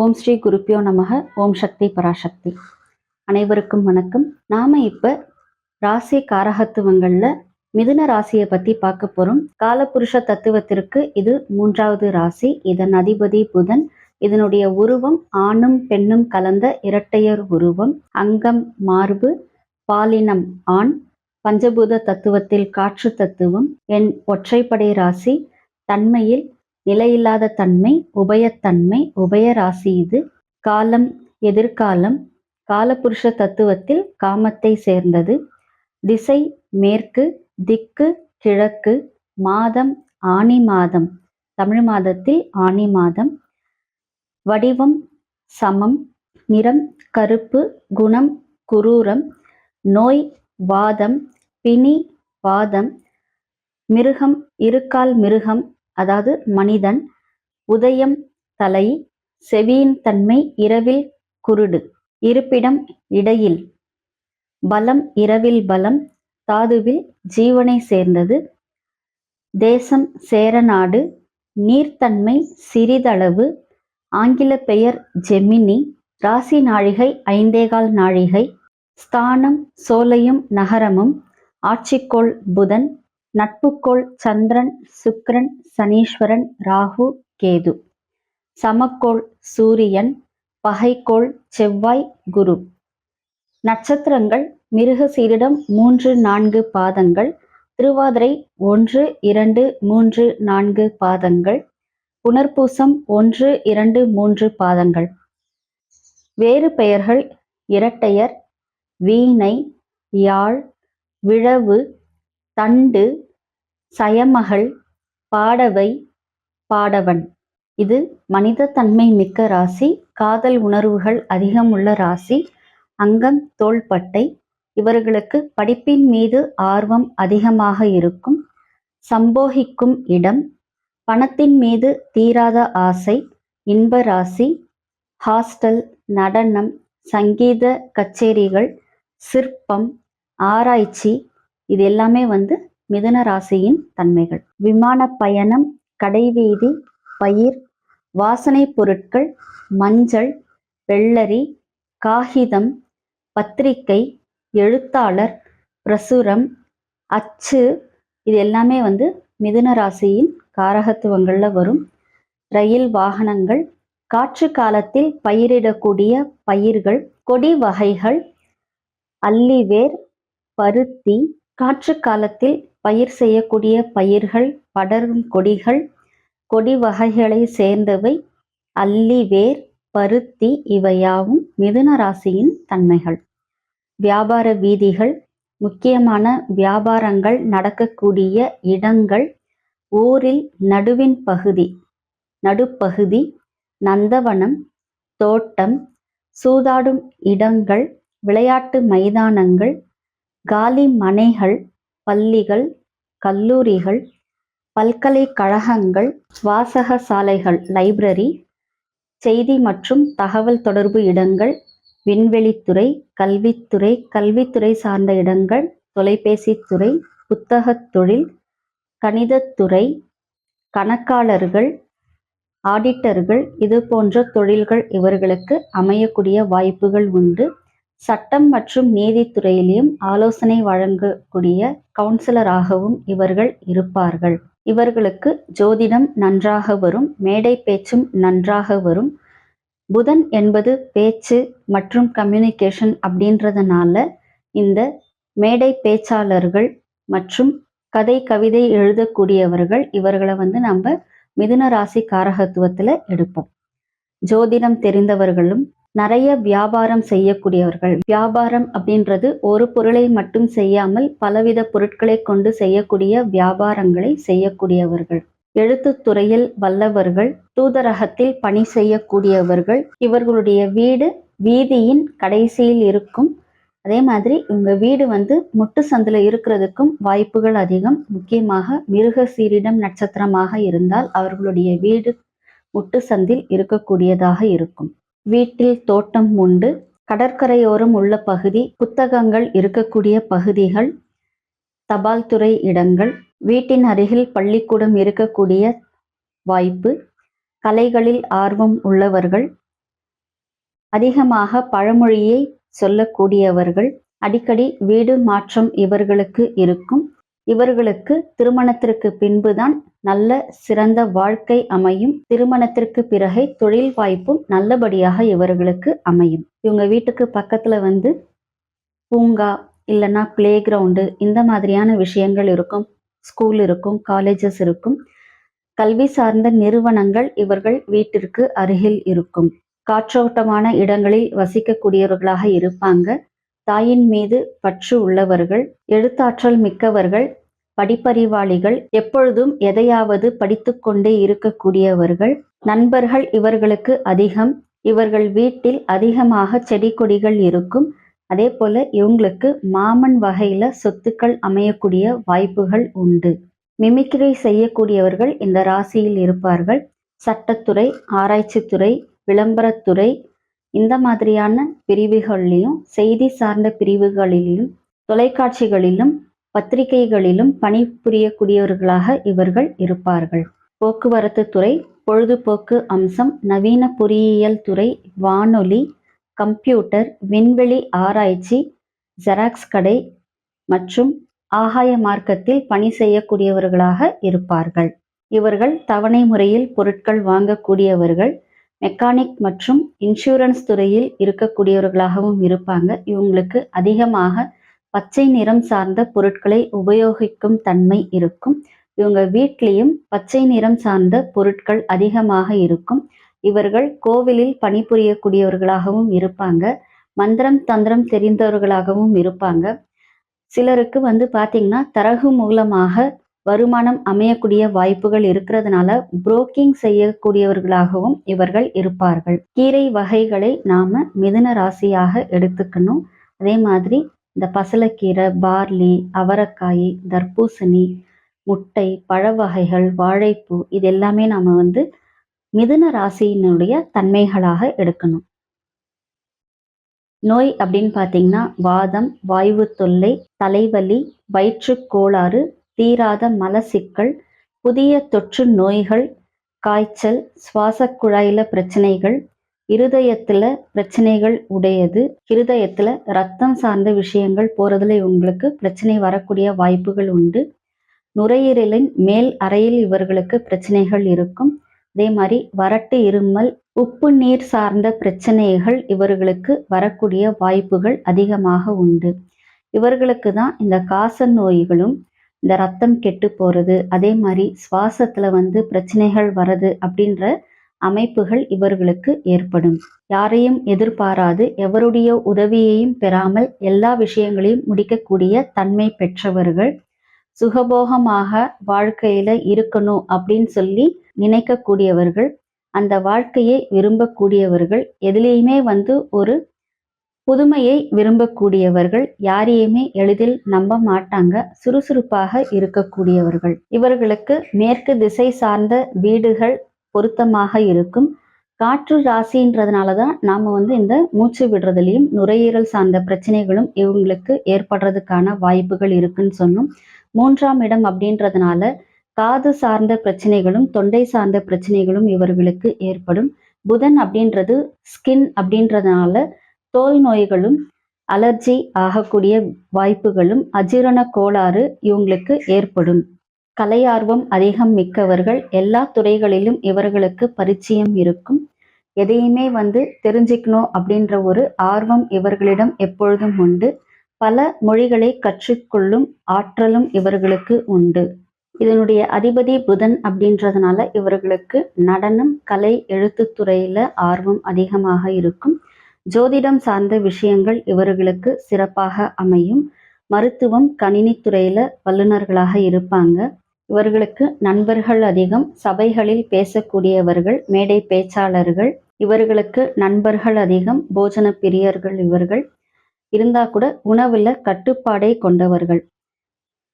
ஓம் ஸ்ரீ குருப்பியோ நமக ஓம் சக்தி பராசக்தி. அனைவருக்கும் வணக்கம். நாம இப்ப ராசி காரகத்துவங்கள்ல மிதுன ராசியை பத்தி பார்க்க போறோம். காலபுருஷ தத்துவத்திற்கு இது மூன்றாவது ராசி. இதன் அதிபதி புதன். இதனுடைய உருவம் ஆணும் பெண்ணும் கலந்த இரட்டையர் உருவம். அங்கம் மார்பு பாலினம் ஆண். பஞ்சபூத தத்துவத்தில் காற்று தத்துவம். என் ஒற்றைப்படை ராசி. தன்மையில் நிலையில்லாத தன்மை உபயத்தன்மை உபய ராசி இது. காலம் எதிர்காலம் காலபுருஷ தத்துவத்தில் காமத்தை சேர்ந்தது. திசை மேற்கு திக்கு கிழக்கு மாதம் ஆனி மாதம். தமிழ் மாதத்தில் ஆனி மாதம். வடிவம் சமம் நிறம் கருப்பு குணம் குரூரம். நோய் வாதம் பிணி வாதம். மிருகம் இருக்கால் மிருகம் அதாவது மனிதன் உதயம் தலை செவியின் தன்மை இரவில் குருடு இருப்பிடம் இடையில் பலம் இரவில் பலம் தாதுவில் ஜீவனை சேர்ந்தது தேசம் சேரநாடு நீர்த்தன்மை சிறிதளவு ஆங்கில பெயர் ஜெமினி ராசி நாழிகை ஐந்தேகால் நாழிகை ஸ்தானம் சோலையும் நகரமும் ஆட்சிக்கோள் புதன் நட்புக்கோள் சந்திரன் சுக்ரன் சனீஸ்வரன் ராகு கேது. சமக்கோள் சூரியன் பகைக்கோள் செவ்வாய் குரு. நட்சத்திரங்கள் மிருகசீரிடம் மூன்று நான்கு பாதங்கள். திருவாதிரை ஒன்று இரண்டு மூன்று நான்கு பாதங்கள். புனர்பூசம் ஒன்று இரண்டு மூன்று பாதங்கள். வேறு பெயர்கள் இரட்டையர் வீணை யாழ் விழவு தண்டு சயமகள் பாடவை பாடவன். இது மனித தன்மை மிக்க ராசி காதல் உணர்வுகள் அதிகம் உள்ள ராசி அங்கம் தோள்பட்டை இவர்களுக்கு படிப்பின் மீது ஆர்வம் அதிகமாக இருக்கும் சம்போகிக்கும் இடம் பணத்தின் மீது தீராத ஆசை இன்ப ராசி ஹாஸ்டல் நடனம் சங்கீத கச்சேரிகள் சிற்பம் ஆராய்ச்சி இது எல்லாமே வந்து மிதுன ராசியின் தன்மைகள். விமான பயணம் கடைவீதி பயிர் வாசனை பொருட்கள் மஞ்சள் வெள்ளரி காகிதம் பத்திரிகை எழுத்தாளர் பிரசுரம் அச்சு இது எல்லாமே வந்து மிதுன ராசியின் காரகத்துவங்களில் வரும். ரயில் வாகனங்கள் காற்று காலத்தில் பயிரிடக்கூடிய பயிர்கள் கொடி வகைகள் அல்லிவேர் பருத்தி காற்று காலத்தில் பயிர் செய்யக்கூடிய பயிர்கள் படரும் கொடிகள் கொடி வகைகளை சேர்ந்தவை அல்லிவேர் பருத்தி இவையாவும் மிதுன ராசியின் தன்மைகள். வியாபார வீதிகள் முக்கியமான வியாபாரங்கள் நடக்கக்கூடிய இடங்கள் ஊரில் நடுவின் பகுதி நடுப்பகுதி நந்தவனம் தோட்டம் சூதாடும் இடங்கள் விளையாட்டு மைதானங்கள் காலி மனைகள் பள்ளிகள் கல்லூரிகள் பல்கலைக்கழகங்கள் வாசக சாலைகள் லைப்ரரி செய்தி மற்றும் தகவல் தொடர்பு இடங்கள் விண்வெளித்துறை கல்வித்துறை கல்வித்துறை சார்ந்த இடங்கள் தொலைபேசித்துறை புத்தகத் தொழில் கணிதத்துறை கணக்காளர்கள் ஆடிட்டர்கள் இது போன்ற தொழில்கள் இவர்களுக்கு அமையக்கூடிய வாய்ப்புகள் உண்டு. சட்டம் மற்றும் நீதித்துறையிலும் ஆலோசனை வழங்கக்கூடிய கவுன்சிலராகவும் இவர்கள் இருப்பார்கள். இவர்களுக்கு ஜோதிடம் நன்றாக வரும் மேடை பேச்சும் நன்றாக வரும். புதன் என்பது பேச்சு மற்றும் கம்யூனிகேஷன் அப்படின்றதுனால இந்த மேடை பேச்சாளர்கள் மற்றும் கதை கவிதை எழுதக்கூடியவர்கள் இவர்களை வந்து நம்ம மிதுன ராசி காரகத்துவத்தில் எடுப்போம். ஜோதிடம் தெரிந்தவர்களும் நிறைய வியாபாரம் செய்யக்கூடியவர்கள். வியாபாரம் அப்படின்றது ஒரு பொருளை மட்டும் செய்யாமல் பலவித பொருட்களை கொண்டு செய்யக்கூடிய வியாபாரங்களை செய்யக்கூடியவர்கள். எழுத்துத்துறையில் வல்லவர்கள் தூதரகத்தில் பணி செய்யக்கூடியவர்கள். இவர்களுடைய வீடு வீதியின் கடைசியில் இருக்கும். அதே மாதிரி இவங்க வீடு வந்து முட்டு சந்தில் இருக்கிறதுக்கும் வாய்ப்புகள் அதிகம். முக்கியமாக மிருக சீரிடம் நட்சத்திரமாக இருந்தால் அவர்களுடைய வீடு முட்டு சந்தில் இருக்கக்கூடியதாக இருக்கும். வீட்டில் தோட்டம் உண்டு. கடற்கரையோரம் உள்ள பகுதி புத்தகங்கள் இருக்கக்கூடிய பகுதிகள் தபால் துறை இடங்கள் வீட்டின் அருகில் பள்ளிக்கூடம் இருக்கக்கூடிய வாய்ப்பு கலைகளில் ஆர்வம் உள்ளவர்கள் அதிகமாக பழமொழியை சொல்லக்கூடியவர்கள் அடிக்கடி வீடு மாற்றம் இவர்களுக்கு இருக்கும். இவர்களுக்கு திருமணத்திற்கு பின்புதான் நல்ல சிறந்த வாழ்க்கை அமையும். திருமணத்திற்கு பிறகே தொழில் வாய்ப்பும் நல்லபடியாக இவர்களுக்கு அமையும். இவங்க வீட்டுக்கு பக்கத்துல வந்து பூங்கா இல்லைன்னா பிளே கிரவுண்டு இந்த மாதிரியான விஷயங்கள் இருக்கும். ஸ்கூல் இருக்கும் காலேஜஸ் இருக்கும். கல்வி சார்ந்த நிறுவனங்கள் இவர்கள் வீட்டிற்கு அருகில் இருக்கும். காற்றோட்டமான இடங்களில் வசிக்கக்கூடியவர்களாக இருப்பாங்க. தாயின் மீது பற்று உள்ளவர்கள் எழுத்தாற்றல் மிக்கவர்கள் படிப்பறிவாளிகள் எப்பொழுதும் எதையாவது படித்துக்கொண்டே இருக்கக்கூடியவர்கள் நண்பர்கள் இவர்களுக்கு அதிகம் இவர்கள் வீட்டில் அதிகமாக செடி கொடிகள் இருக்கும் அதே போல இவங்களுக்கு மாமன் வகையில சொத்துக்கள் அமையக்கூடிய வாய்ப்புகள் உண்டு. மிமிக்ரி செய்யக்கூடியவர்கள் இந்த ராசியில் இருப்பார்கள். சட்டத்துறை ஆராய்ச்சித்துறை விளம்பரத்துறை இந்த மாதிரியான பிரிவுகளிலும் செய்தி சார்ந்த பிரிவுகளிலும் தொலைக்காட்சிகளிலும் பத்திரிகைகளிலும் பணிபுரியக்கூடியவர்களாக இவர்கள் இருப்பார்கள். போக்குவரத்து துறை பொழுதுபோக்கு அம்சம் நவீன பொறியியல் துறை வானொலி கம்ப்யூட்டர் விண்வெளி ஆராய்ச்சி ஜெராக்ஸ் கடை மற்றும் ஆகாய மார்க்கத்தில் பணி செய்யக்கூடியவர்களாக இருப்பார்கள். இவர்கள் தவணை முறையில் பொருட்கள் வாங்கக்கூடியவர்கள் மெக்கானிக் மற்றும் இன்சூரன்ஸ் துறையில் இருக்கக்கூடியவர்களாகவும் இருப்பாங்க. இவங்களுக்கு அதிகமாக பச்சை நிறம் சார்ந்த பொருட்களை உபயோகிக்கும் தன்மை இருக்கும். இவங்க வீட்லேயும் பச்சை நிறம் சார்ந்த பொருட்கள் அதிகமாக இருக்கும். இவர்கள் கோவிலில் பணிபுரியக்கூடியவர்களாகவும் இருப்பாங்க. மந்திரம் தந்திரம் தெரிந்தவர்களாகவும் இருப்பாங்க. சிலருக்கு வந்து பார்த்தீங்கன்னா தரகு மூலமாக வருமானம் அமையக்கூடிய வாய்ப்புகள் இருக்கிறதுனால புரோக்கிங் செய்யக்கூடியவர்களாகவும் இவர்கள் இருப்பார்கள். கீரை வகைகளை நாம மிதுன ராசியாக எடுத்துக்கணும். அதே மாதிரி இந்த பசலக்கீரை பார்லி அவரைக்காய் தர்பூசணி முட்டை பழ வகைகள் வாழைப்பூ இது எல்லாமே நாம வந்து மிதுன ராசியினுடைய தன்மைகளாக எடுக்கணும். நோய் அப்படின்னு பார்த்தீங்கன்னா வாதம் வாய்வு தொல்லை தலைவலி வயிற்றுக் கோளாறு தீராத மலசிக்கல் புதிய தொற்று நோய்கள் காய்ச்சல் சுவாச குழாயில பிரச்சனைகள் இருதயத்துல பிரச்சனைகள் உடையது. இருதயத்துல ரத்தம் சார்ந்த விஷயங்கள் போறதுல இவங்களுக்கு பிரச்சனை வரக்கூடிய வாய்ப்புகள் உண்டு. நுரையீரலின் மேல் அறையில் இவர்களுக்கு பிரச்சனைகள் இருக்கும். அதே மாதிரி வறட்டு இருமல் உப்பு நீர் சார்ந்த பிரச்சனைகள் இவர்களுக்கு வரக்கூடிய வாய்ப்புகள் அதிகமாக உண்டு. இவர்களுக்கு தான் இந்த காச நோய்களும் இந்த ரத்தம் கெட்டு போறது அதே மாதிரி சுவாசத்துல வந்து பிரச்சனைகள் வருது அப்படின்ற அமைப்புகள் இவர்களுக்கு ஏற்படும். யாரையும் எதிர்பாராது எவருடைய உதவியையும் பெறாமல் எல்லா விஷயங்களையும் முடிக்கக்கூடிய தன்மை பெற்றவர்கள் சுகபோகமாக வாழ்க்கையில இருக்கணும் அப்படின்னு சொல்லி நினைக்கக்கூடியவர்கள் அந்த வாழ்க்கையை விரும்பக்கூடியவர்கள் எதுலேயுமே வந்து ஒரு புதுமையை விரும்பக்கூடியவர்கள் யாரையுமே எளிதில் நம்ப மாட்டாங்க சுறுசுறுப்பாக இருக்கக்கூடியவர்கள். இவர்களுக்கு மேற்கு திசை சார்ந்த வீடுகள் பொருத்தமாக இருக்கும். காற்று ராசின்றதுனால தான் நாம் வந்து இந்த மூச்சு விடுறதுலையும் நுரையீரல் சார்ந்த பிரச்சனைகளும் இவங்களுக்கு ஏற்படுறதுக்கான வாய்ப்புகள் இருக்குன்னு சொன்னோம். மூன்றாம் இடம் அப்படின்றதுனால காது சார்ந்த பிரச்சனைகளும் தொண்டை சார்ந்த பிரச்சனைகளும் இவர்களுக்கு ஏற்படும். புதன் அப்படின்றது ஸ்கின் அப்படின்றதுனால தோல் நோய்களும் அலர்ஜி ஆகக்கூடிய வாய்ப்புகளும் அஜீரண கோளாறு இவங்களுக்கு ஏற்படும். கலையார்வம் அதிகம் மிக்கவர்கள் எல்லா துறைகளிலும் இவர்களுக்கு பரிச்சயம் இருக்கும். எதையுமே வந்து தெரிஞ்சுக்கணும் அப்படின்ற ஒரு ஆர்வம் இவர்களிடம் எப்பொழுதும் உண்டு. பல மொழிகளை கற்றுக்கொள்ளும் ஆற்றலும் இவர்களுக்கு உண்டு. இதனுடைய அதிபதி புதன் அப்படின்றதுனால இவர்களுக்கு நடனம் கலை எழுத்துத்துறையில ஆர்வம் அதிகமாக இருக்கும். ஜோதிடம் சார்ந்த விஷயங்கள் இவர்களுக்கு சிறப்பாக அமையும். மருத்துவம் கணினித்துறையில வல்லுநர்களாக இருப்பாங்க. இவர்களுக்கு நண்பர்கள் அதிகம். சபைகளில் பேசக்கூடியவர்கள் மேடை பேச்சாளர்கள் இவர்களுக்கு நண்பர்கள் அதிகம். போஜன பிரியர்கள் இவர்கள். இருந்தா கூட உணவுல கட்டுப்பாடை கொண்டவர்கள்.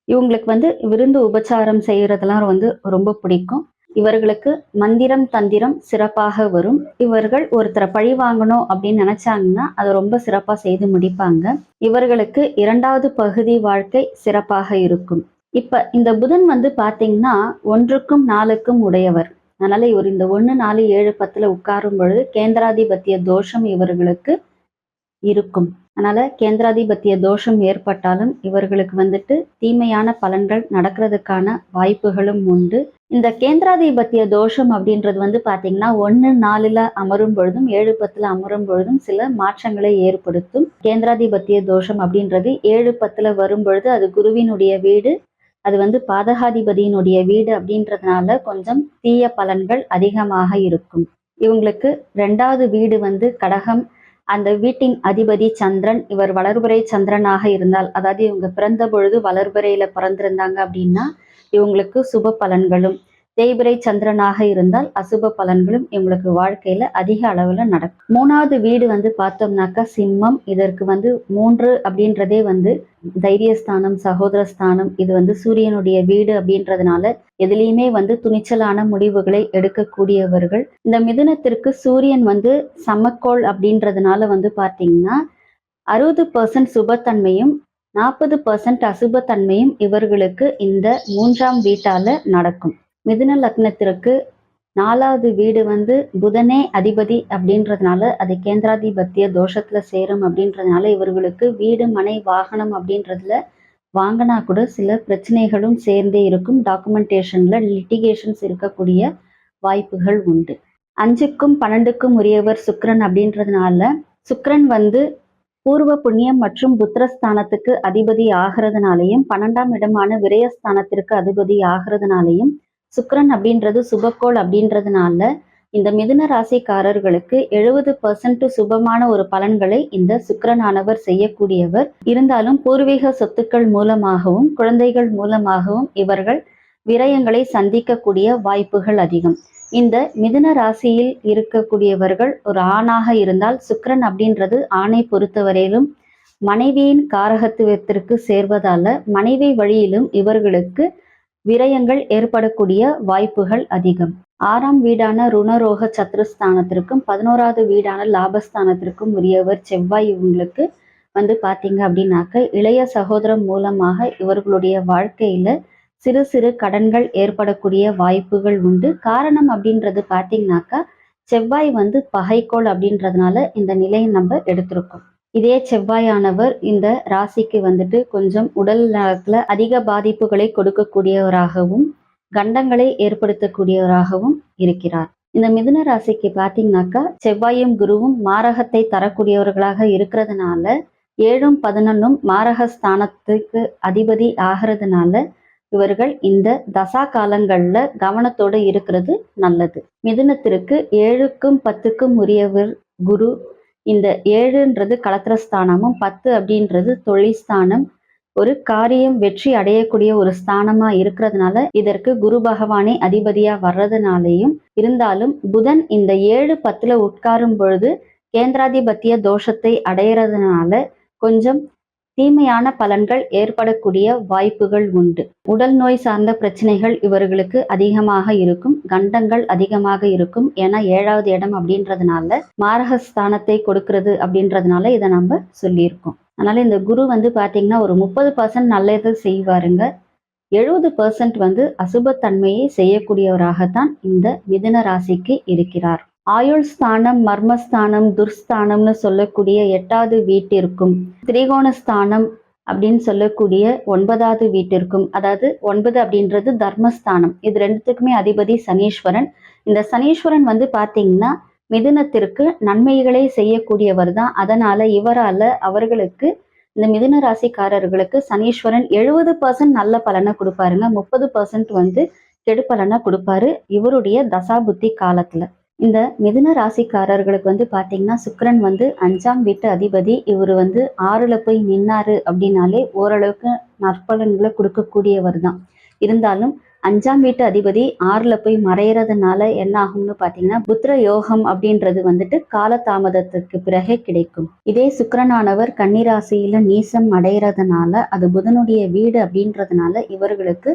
இவங்களுக்கு வந்து விருந்து உபச்சாரம் செய்யறதெல்லாம் வந்து ரொம்ப பிடிக்கும். இவர்களுக்கு மந்திரம் தந்திரம் சிறப்பாக வரும். இவர்கள் ஒருத்தரை பழி வாங்கணும் அப்படின்னு நினைச்சாங்கன்னா அதை ரொம்ப சிறப்பா செய்து முடிப்பாங்க. இவர்களுக்கு இரண்டாவது பகுதி வாழ்க்கை சிறப்பாக இருக்கும். இப்ப இந்த புதன் வந்து பாத்தீங்கன்னா ஒன்றுக்கும் நாலுக்கும் உடையவர். அதனால இவர் இந்த ஒன்று நாலு ஏழு பத்துல உட்காரும் பொழுது கேந்திராதிபத்திய தோஷம் இவர்களுக்கு இருக்கும். அதனால கேந்திராதிபத்திய தோஷம் ஏற்பட்டாலும் இவர்களுக்கு வந்துட்டு தீமையான பலன்கள் நடக்கிறதுக்கான வாய்ப்புகளும் உண்டு. இந்த கேந்திராதிபத்திய தோஷம் அப்படின்றது வந்து பாத்தீங்கன்னா ஒன்னு நாலுல அமரும் பொழுதும் ஏழு பத்துல அமரும் பொழுதும் சில மாற்றங்களை ஏற்படுத்தும் கேந்திராதிபத்திய தோஷம் அப்படின்றது. ஏழு பத்துல வரும் பொழுது அது குருவினுடைய வீடு அது வந்து பாதகாதிபதியினுடைய வீடு அப்படின்றதுனால கொஞ்சம் தீய பலன்கள் அதிகமாக இருக்கும். இவங்களுக்கு ரெண்டாவது வீடு வந்து கடகம் அந்த வீட்டின் அதிபதி சந்திரன் இவர் வளர்புரை சந்திரனாக இருந்தால் அதாவது இவங்க பிறந்த பொழுது வளர்புரையில பிறந்திருந்தாங்க அப்படின்னா இவங்களுக்கு சுப பலன்களும் தேய்பிரை சந்திரனாக இருந்தால் அசுப பலன்களும் இவங்களுக்கு வாழ்க்கையில அதிக அளவுல நடக்கும். மூணாவது வீடு வந்து பார்த்தோம்னாக்கா சிம்மம். இதற்கு வந்து மூன்று அப்படின்றதே வந்து தைரியஸ்தானம் சகோதரஸ்தானம். இது வந்து சூரியனுடைய வீடு அப்படின்றதுனால எதுலேயுமே வந்து துணிச்சலான முடிவுகளை எடுக்கக்கூடியவர்கள். இந்த மிதுனத்திற்கு சூரியன் வந்து சமக்கோள் அப்படின்றதுனால வந்து பார்த்தீங்கன்னா அறுபது பர்சன்ட் சுபத்தன்மையும் நாற்பது பர்சன்ட் அசுபத்தன்மையும் இவர்களுக்கு இந்த மூன்றாம் வீட்டால நடக்கும். மிதுன லக்னத்திற்கு நாலாவது வீடு வந்து புதனே அதிபதி அப்படின்றதுனால அது கேந்திராதிபத்திய தோஷத்துல சேரும் அப்படின்றதுனால இவர்களுக்கு வீடு மனை வாகனம் அப்படின்றதுல வாங்கினா கூட சில பிரச்சனைகளும் சேர்ந்தே இருக்கும். டாக்குமெண்டேஷன்ல லிட்டிகேஷன்ஸ் இருக்கக்கூடிய வாய்ப்புகள் உண்டு. அஞ்சுக்கும் பன்னெண்டுக்கும் உரியவர் சுக்ரன் அப்படின்றதுனால சுக்ரன் வந்து பூர்வ புண்ணியம் மற்றும் புத்திரஸ்தானத்துக்கு அதிபதி ஆகிறதுனாலையும் பன்னெண்டாம் இடமான விரயஸ்தானத்திற்கு அதிபதி ஆகிறதுனாலையும் சுக்கரன் அப்படின்றது சுபக்கோள் அப்படின்றதுனால இந்த மிதுன ராசிக்காரர்களுக்கு எழுபது பர்சன்ட் சுபமான ஒரு பலன்களை இந்த சுக்கரனானவர் செய்யக்கூடியவர். இருந்தாலும் பூர்வீக சொத்துக்கள் மூலமாகவும் குழந்தைகள் மூலமாகவும் இவர்கள் விரயங்களை சந்திக்கக்கூடிய வாய்ப்புகள் அதிகம். இந்த மிதுன ராசியில் இருக்கக்கூடியவர்கள் ஒரு ஆணாக இருந்தால் சுக்கரன் அப்படின்றது ஆணை பொறுத்தவரையிலும் மனைவியின் காரகத்துவத்திற்கு சேர்வதால மனைவி வழியிலும் இவர்களுக்கு விரயங்கள் ஏற்படக்கூடிய வாய்ப்புகள் அதிகம். ஆறாம் வீடான ருணரோக சத்ருஸ்தானத்திற்கும் பதினோராவது வீடான லாபஸ்தானத்திற்கும் உரியவர் செவ்வாய் இவங்களுக்கு வந்து பார்த்தீங்க அப்படின்னாக்க இளைய சகோதரம் மூலமாக இவர்களுடைய வாழ்க்கையில சிறு சிறு கடன்கள் ஏற்படக்கூடிய வாய்ப்புகள் உண்டு. காரணம் அப்படின்றது பார்த்தீங்கன்னாக்கா செவ்வாய் வந்து பகைக்கோள் அப்படின்றதுனால இந்த நிலையை நம்ம எடுத்திருக்கோம். இதே செவ்வாயானவர் இந்த ராசிக்கு வந்துட்டு கொஞ்சம் உடல் நலத்துல அதிக பாதிப்புகளை கொடுக்கக்கூடியவராகவும் கண்டங்களை ஏற்படுத்தக்கூடியவராகவும் இருக்கிறார். இந்த மிதுன ராசிக்கு பார்த்தீங்கன்னாக்கா செவ்வாயும் குருவும் மாரகத்தை தரக்கூடியவர்களாக இருக்கிறதுனால ஏழும் பதினொன்னும் மாரக ஸ்தானத்துக்கு அதிபதி ஆகிறதுனால இவர்கள் இந்த தசா காலங்கள்ல கவனத்தோடு இருக்கிறது நல்லது. மிதுனத்திற்கு ஏழுக்கும் பத்துக்கும் உரியவர் குரு இந்த ஏழுன்றது களத்திரஸ்தானமும் பத்து அப்படின்றது தொழில் ஸ்தானம் ஒரு காரியம் வெற்றி அடையக்கூடிய ஒரு ஸ்தானமா இருக்கிறதுனால இதற்கு குரு பகவானே அதிபதியா வர்றதுனாலையும் இருந்தாலும் புதன் இந்த ஏழு பத்துல உட்காரும் பொழுது கேந்திராதிபத்திய தோஷத்தை அடையிறதுனால கொஞ்சம் தீமையான பலன்கள் ஏற்படக்கூடிய வாய்ப்புகள் உண்டு. உடல் நோய் சார்ந்த பிரச்சனைகள் இவர்களுக்கு அதிகமாக இருக்கும். கண்டங்கள் அதிகமாக இருக்கும். ஏன்னா ஏழாவது இடம் அப்படின்றதுனால மாரகஸ்தானத்தை கொடுக்கிறது அப்படின்றதுனால இதை நம்ம சொல்லியிருக்கோம். அதனால இந்த குரு வந்து பாத்தீங்கன்னா ஒரு முப்பது பர்சன்ட் நல்லது செய்வாருங்க. எழுபது பர்சன்ட் வந்து அசுபத்தன்மையை செய்யக்கூடியவராகத்தான் இந்த மிதுன ராசிக்கு இருக்கிறார். ஆயுள் ஸ்தானம் மர்மஸ்தானம் துர்ஸ்தானம்னு சொல்லக்கூடிய எட்டாவது வீட்டிற்கும் திரிகோணஸ்தானம் அப்படின்னு சொல்லக்கூடிய ஒன்பதாவது வீட்டிற்கும் அதாவது ஒன்பது அப்படின்றது தர்மஸ்தானம். இது ரெண்டுத்துக்குமே அதிபதி சனீஸ்வரன். இந்த சனீஸ்வரன் வந்து பாத்தீங்கன்னா மிதுனத்திற்கு நன்மைகளை செய்யக்கூடியவர் தான். அதனால இவரால அவர்களுக்கு இந்த மிதுன ராசிக்காரர்களுக்கு சனீஸ்வரன் எழுபது பர்சன்ட் நல்ல பலனை கொடுப்பாருங்க. முப்பது பர்சன்ட் வந்து கெடுப்பலனை கொடுப்பாரு இவருடைய தசாபுத்தி காலத்துல. இந்த மிதுன ராசிக்காரர்களுக்கு வந்து பாத்தீங்கன்னா சுக்கரன் வந்து அஞ்சாம் வீட்டு அதிபதி. இவர் வந்து ஆறுல போய் நின்னாரு அப்படின்னாலே ஓரளவுக்கு நற்பலன்களை கொடுக்கக்கூடியவர் தான். இருந்தாலும் அஞ்சாம் வீட்டு அதிபதி ஆறுல போய் மறையறதுனால என்ன ஆகும்னு பாத்தீங்கன்னா புத்திர யோகம் அப்படின்றது வந்துட்டு காலதாமதத்துக்கு பிறகே கிடைக்கும். இதே சுக்கரனானவர் கன்னிராசியில நீசம் அடையறதுனால அது புதனுடைய வீடு அப்படின்றதுனால இவர்களுக்கு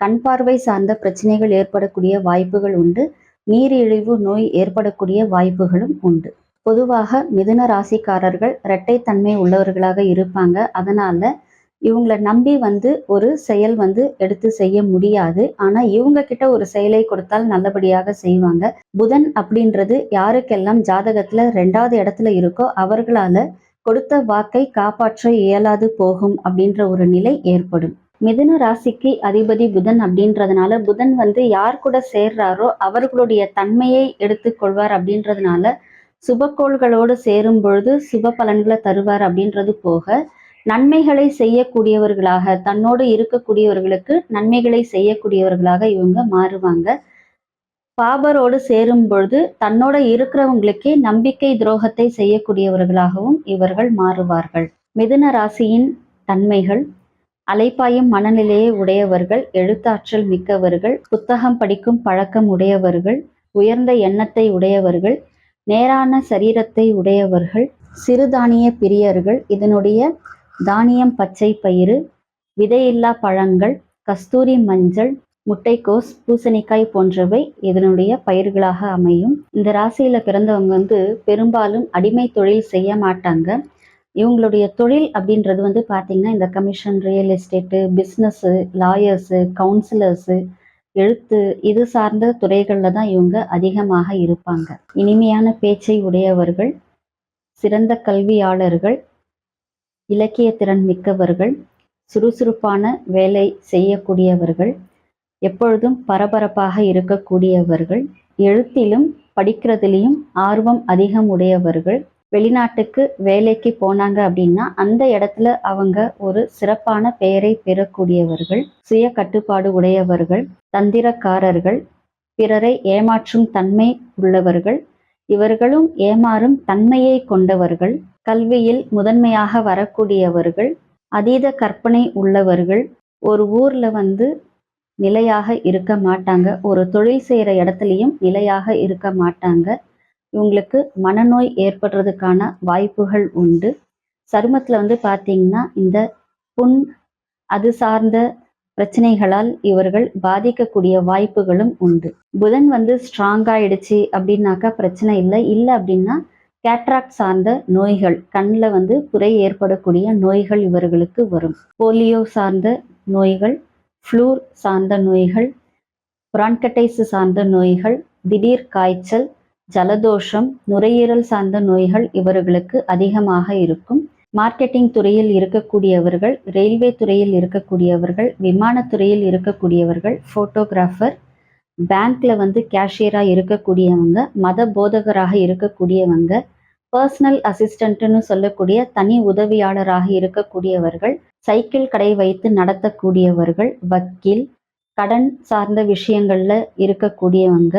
கண் பார்வை சார்ந்த பிரச்சனைகள் ஏற்படக்கூடிய வாய்ப்புகள் உண்டு. நீரிழிவு நோய் ஏற்படக்கூடிய வாய்ப்புகளும் உண்டு. பொதுவாக மிதுன ராசிக்காரர்கள் இரட்டைத்தன்மை உள்ளவர்களாக இருப்பாங்க. அதனால இவங்கள நம்பி வந்து ஒரு செயல் வந்து எடுத்து செய்ய முடியாது. ஆனா இவங்க கிட்ட ஒரு செயலை கொடுத்தால் நல்லபடியாக செய்வாங்க. புதன் அப்படின்றது யாருக்கெல்லாம் ஜாதகத்துல ரெண்டாவது இடத்துல இருக்கோ அவர்களால கொடுத்த வாக்கை காப்பாற்ற இயலாது போகும் அப்படின்ற ஒரு நிலை ஏற்படும். மிதுன ராசிக்கு அதிபதி புதன் அப்படின்றதுனால புதன் வந்து யார் கூட சேர்றாரோ அவர்களுடைய தன்மையை எடுத்துக்கொள்வார் அப்படின்றதுனால சுபக்கோள்களோடு சேரும் பொழுது சுப பலன்களை தருவார் அப்படின்றது போக நன்மைகளை செய்யக்கூடியவர்களாக தன்னோடு இருக்கக்கூடியவர்களுக்கு நன்மைகளை செய்யக்கூடியவர்களாக இவங்க மாறுவாங்க. பாபரோடு சேரும் பொழுது தன்னோட இருக்கிறவங்களுக்கே நம்பிக்கை துரோகத்தை செய்யக்கூடியவர்களாகவும் இவர்கள் மாறுவார்கள். மிதுன ராசியின் தன்மைகள் அலைப்பாயும் மனநிலையை உடையவர்கள் எழுத்தாற்றல் மிக்கவர்கள் புத்தகம் படிக்கும் பழக்கம் உடையவர்கள் உயர்ந்த எண்ணத்தை உடையவர்கள் நேரான சரீரத்தை உடையவர்கள் சிறுதானிய பிரியர்கள் இதனுடைய தானியம் பச்சை பயிறு விதையில்லா பழங்கள் கஸ்தூரி மஞ்சள் முட்டைக்கோஸ் பூசணிக்காய் போன்றவை இதனுடைய பயிர்களாக அமையும். இந்த ராசியில பிறந்தவங்க வந்து பெரும்பாலும் அடிமை தொழில் செய்ய மாட்டாங்க. இவங்களுடைய தொழில் அப்படின்றது வந்து பார்த்தீங்கன்னா இந்த commission real estate business lawyers councillors எழுத்து இது சார்ந்த துறைகளில் தான் இவங்க அதிகமாக இருப்பாங்க. இனிமையான பேச்சை உடையவர்கள் சிறந்த கல்வியாளர்கள் இலக்கிய திறன் மிக்கவர்கள் சுறுசுறுப்பான வேலை செய்யக்கூடியவர்கள் எப்பொழுதும் பரபரப்பாக இருக்கக்கூடியவர்கள் எழுத்திலும் படிக்கிறதுலையும் ஆர்வம் அதிகம் உடையவர்கள் வெளிநாட்டுக்கு வேலைக்கு போனாங்க அப்படின்னா அந்த இடத்துல அவங்க ஒரு சிறப்பான பெயரை பெறக்கூடியவர்கள் சுய கட்டுப்பாடு உடையவர்கள் தந்திரக்காரர்கள் பிறரை ஏமாற்றும் தன்மை உள்ளவர்கள் இவர்களும் ஏமாறும் தன்மையை கொண்டவர்கள் கல்வியில் முதன்மையாக வரக்கூடியவர்கள் அதீத கற்பனை உள்ளவர்கள் ஒரு ஊர்ல வந்து நிலையாக இருக்க மாட்டாங்க ஒரு தொழில் செய்கிற இடத்துலையும் நிலையாக இருக்க மாட்டாங்க இவங்களுக்கு மனநோய் ஏற்படுறதுக்கான வாய்ப்புகள் உண்டு. சருமத்தில் வந்து பார்த்தீங்கன்னா இந்த புண் அது சார்ந்த பிரச்சனைகளால் இவர்கள் பாதிக்கக்கூடிய வாய்ப்புகளும் உண்டு. புதன் வந்து ஸ்ட்ராங் ஆயிடுச்சு அப்படின்னாக்கா பிரச்சனை இல்லை. இல்லை அப்படின்னா கேட்ராக்ட் சார்ந்த நோய்கள் கண்ணில் வந்து புரை ஏற்படக்கூடிய நோய்கள் இவர்களுக்கு வரும். போலியோ சார்ந்த நோய்கள் ஃப்ளூர் சார்ந்த நோய்கள் பிரான்கடைஸ் சார்ந்த நோய்கள் திடீர் காய்ச்சல் ஜலதோஷம் நுரையீரல் சார்ந்த நோய்கள் இவர்களுக்கு அதிகமாக இருக்கும். மார்க்கெட்டிங் துறையில் இருக்கக்கூடியவர்கள் ரயில்வே துறையில் இருக்கக்கூடியவர்கள் விமானத்துறையில் இருக்கக்கூடியவர்கள் ஃபோட்டோகிராஃபர் பேங்க்ல வந்து கேஷியராக இருக்கக்கூடியவங்க மத போதகராக இருக்கக்கூடியவங்க பர்சனல் அசிஸ்டன்ட்னு சொல்லக்கூடிய தனி உதவியாளராக இருக்கக்கூடியவர்கள் சைக்கிள் கடை வைத்து நடத்தக்கூடியவர்கள் வக்கீல் கடன் சார்ந்த விஷயங்கள்ல இருக்கக்கூடியவங்க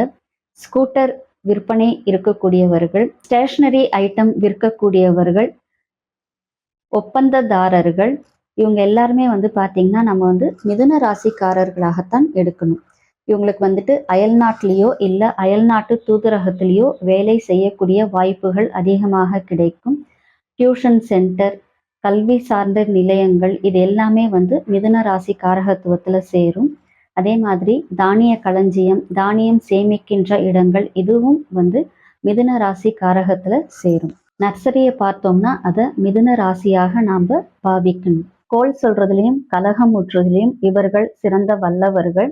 ஸ்கூட்டர் விற்பனை இருக்கக்கூடியவர்கள் ஸ்டேஷ்னரி ஐட்டம் விற்கக்கூடியவர்கள் ஒப்பந்ததாரர்கள் இவங்க எல்லாருமே வந்து பார்த்தீங்கன்னா நம்ம வந்து மிதுன ராசிக்காரர்களாகத்தான் எடுக்கணும். இவங்களுக்கு வந்துட்டு அயல்நாட்டிலேயோ இல்லை அயல்நாட்டு தூதரகத்திலேயோ வேலை செய்யக்கூடிய வாய்ப்புகள் அதிகமாக கிடைக்கும். டியூஷன் சென்டர் கல்வி சார்ந்த நிலையங்கள் இது எல்லாமே வந்து மிதுன ராசி காரகத்துவத்தில் சேரும். அதே மாதிரி தானிய களஞ்சியம் தானியம் சேமிக்கின்ற இடங்கள் இதுவும் வந்து மிதுன ராசி காரகத்துல சேரும். நர்சரியை பார்த்தோம்னா அதை மிதுன ராசியாக நாம் பாவிக்கணும். கோல் சொல்றதுலையும் கலகம் ஊற்றுறதுலையும் இவர்கள் சிறந்த வல்லவர்கள்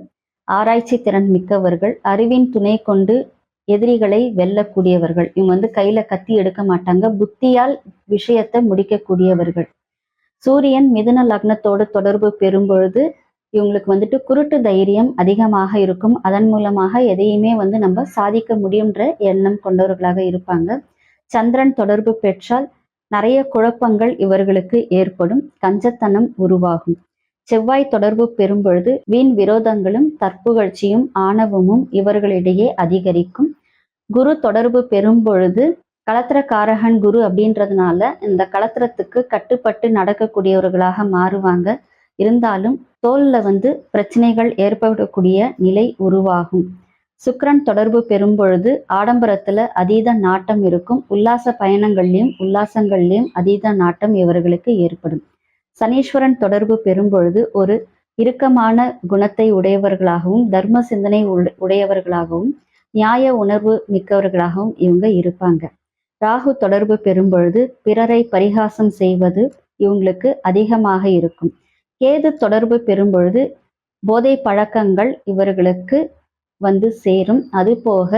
ஆராய்ச்சி திறன் மிக்கவர்கள் அறிவின் துணை கொண்டு எதிரிகளை வெல்லக்கூடியவர்கள். இவங்க வந்து கையில கத்தி எடுக்க மாட்டாங்க புத்தியால் விஷயத்தை முடிக்கக்கூடியவர்கள். சூரியன் மிதுன லக்னத்தோடு தொடர்பு பெறும் பொழுது இவங்களுக்கு வந்துட்டு குருட்டு தைரியம் அதிகமாக இருக்கும். அதன் மூலமாக எதையுமே வந்து நம்ம சாதிக்க முடியுன்ற எண்ணம் கொண்டவர்களாக இருப்பாங்க. சந்திரன் தொடர்பு பெற்றால் நிறைய குழப்பங்கள் இவர்களுக்கு ஏற்படும். கஞ்சத்தனம் உருவாகும். செவ்வாய் தொடர்பு பெறும் பொழுது வீண் விரோதங்களும் தற்புகழ்ச்சியும் ஆணவமும் இவர்களிடையே அதிகரிக்கும். குரு தொடர்பு பெறும் பொழுது களத்திரக்காரகன் குரு அப்படின்றதுனால இந்த களத்திரத்துக்கு கட்டுப்பட்டு நடக்கக்கூடியவர்களாக மாறுவாங்க. இருந்தாலும் தோல்ல வந்து பிரச்சனைகள் ஏற்படக்கூடிய நிலை உருவாகும். சுக்கரன் தொடர்பு பெறும் பொழுது ஆடம்பரத்துல அதீத நாட்டம் இருக்கும். உல்லாச பயணங்கள்லையும் உல்லாசங்கள்லையும் அதீத நாட்டம் இவர்களுக்கு ஏற்படும். சனீஸ்வரன் தொடர்பு பெறும் பொழுது ஒரு இறுக்கமான குணத்தை உடையவர்களாகவும் தர்ம சிந்தனை உடையவர்களாகவும் நியாய உணர்வு மிக்கவர்களாகவும் இவங்க இருப்பாங்க. ராகு தொடர்பு பெறும் பொழுது பிறரை பரிகாசம் செய்வது இவங்களுக்கு அதிகமாக இருக்கும். கேது தொடர்பு பெறும்பொழுது போதை பழக்கங்கள் இவர்களுக்கு வந்து சேரும். அது போக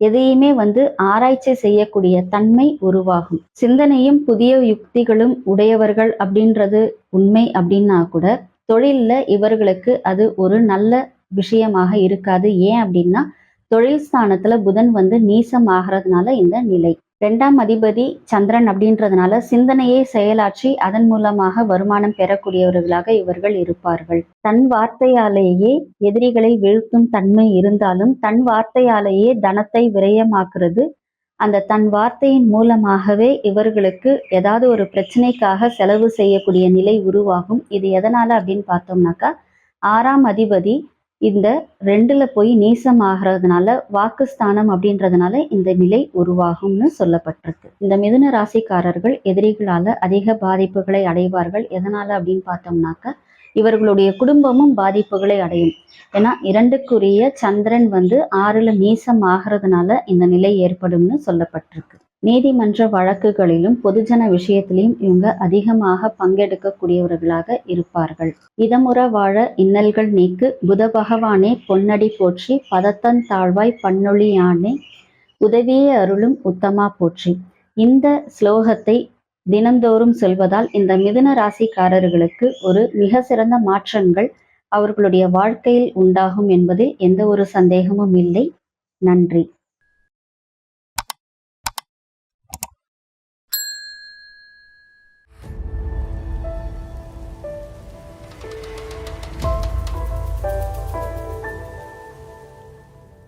எதையுமே வந்து ஆராய்ச்சி செய்யக்கூடிய தன்மை உருவாகும். சிந்தனையும் புதிய யுக்திகளும் உடையவர்கள் அப்படின்றது உண்மை அப்படின்னா கூட தொழில்ல இவர்களுக்கு அது ஒரு நல்ல விஷயமாக இருக்காது. ஏன் அப்படின்னா தொழில் ஸ்தானத்துல புதன் வந்து நீசம் ஆகிறதுனால இந்த நிலை. ரெண்டாம் அதிபதி சந்திரன் அப்படின்றதுனால சிந்தனையை செயலாற்றி அதன் மூலமாக வருமானம் பெறக்கூடியவர்களாக இவர்கள் இருப்பார்கள். தன் வார்த்தையாலேயே எதிரிகளை வீழ்த்தும் தன்மை இருந்தாலும் தன் வார்த்தையாலேயே தனத்தை விரயமாக்குறது அந்த தன் வார்த்தையின் மூலமாகவே இவர்களுக்கு ஏதாவது ஒரு பிரச்சனைக்காக செலவு செய்யக்கூடிய நிலை உருவாகும். இது எதனால அப்படின்னு பார்த்தோம்னாக்கா ஆறாம் அதிபதி இந்த ரெண்டுல போய் நீசம் ஆகிறதுனால வாக்குஸ்தானம் அப்படின்றதுனால இந்த நிலை உருவாகும்னு சொல்லப்பட்டிருக்கு. இந்த மிதுன ராசிக்காரர்கள் எதிரிகளால அதிக பாதிப்புகளை அடைவார்கள். எதனால அப்படின்னு பார்த்தோம்னாக்கா இவர்களுடைய குடும்பமும் பாதிப்புகளை அடையும். ஏன்னா இரண்டுக்குரிய சந்திரன் வந்து ஆறுல நீசம் ஆகிறதுனால இந்த நிலை ஏற்படும்னு சொல்லப்பட்டிருக்கு. நீதிமன்ற வழக்குகளிலும் பொதுஜன விஷயத்திலையும் இவங்க அதிகமாக பங்கெடுக்கக்கூடியவர்களாக இருப்பார்கள். இதமுற வாழ இன்னல்கள் நீக்கு புத பகவானே பொன்னடி போற்றி பதத்தன் தாழ்வாய் பன்னொழியானே உதவியே அருளும் உத்தமா போற்றி. இந்த ஸ்லோகத்தை தினந்தோறும் சொல்வதால் இந்த மிதுன ராசிக்காரர்களுக்கு ஒரு மிக சிறந்த மாற்றங்கள் அவர்களுடைய வாழ்க்கையில் உண்டாகும் என்பதில் எந்த ஒரு சந்தேகமும் இல்லை. நன்றி.